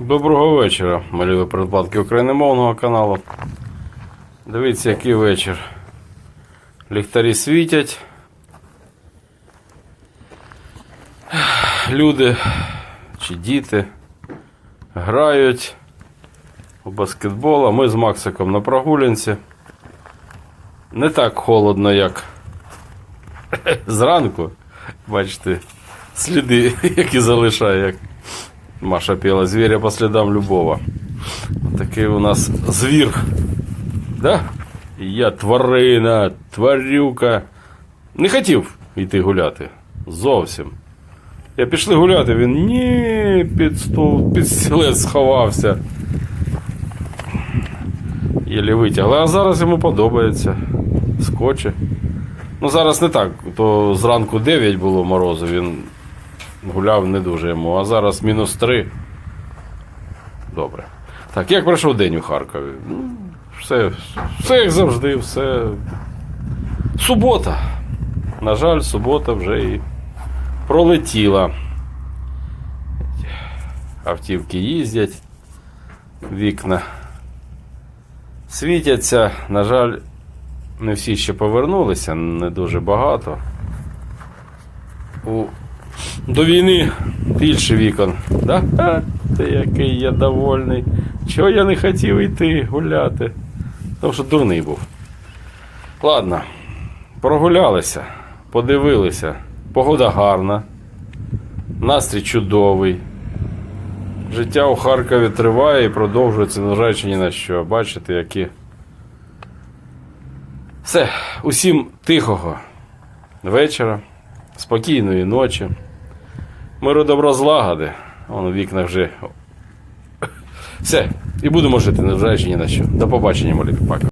Доброго вечора, малюві передплатки україномовного каналу. Дивіться, який вечір. Ліхтарі світять. Люди чи діти грають у баскетбол, а ми з Максиком на прогулянці. Не так холодно, як зранку. Бачите, сліди, які залишає, Маша пела зверя по слідам любого. Такий у нас звір. Да? Я тварина, тварюка. Не хотів йти гуляти. Зовсім. Я пішли гуляти, він ні, під стол, під стілець сховався. Єлі витягли. А зараз йому подобається. Скоче. Ну зараз не так. То зранку 9 було морозу, він гуляв не дуже йому, а зараз мінус 3. Добре. Так, як пройшов день у Харкові? Ну, все, все як завжди, все. Субота. На жаль, субота вже і пролетіла. Автівки їздять, вікна світяться. На жаль, не всі ще повернулися, не дуже багато. У... До війни більше вікон. Да? А, ти який я довольний. Чого я не хотів йти гуляти? Тому що дурний був. Ладно, прогулялися, подивилися. Погода гарна, настрій чудовий. Життя у Харкові триває і продовжується, незважаючи ні на що. Бачите, які. Все, усім тихого вечора, спокійної ночі. Миру добро злагоди. Вон у вікнах вже. Все. І будемо жити, незважаючи ні на що. До побачення, молі пока.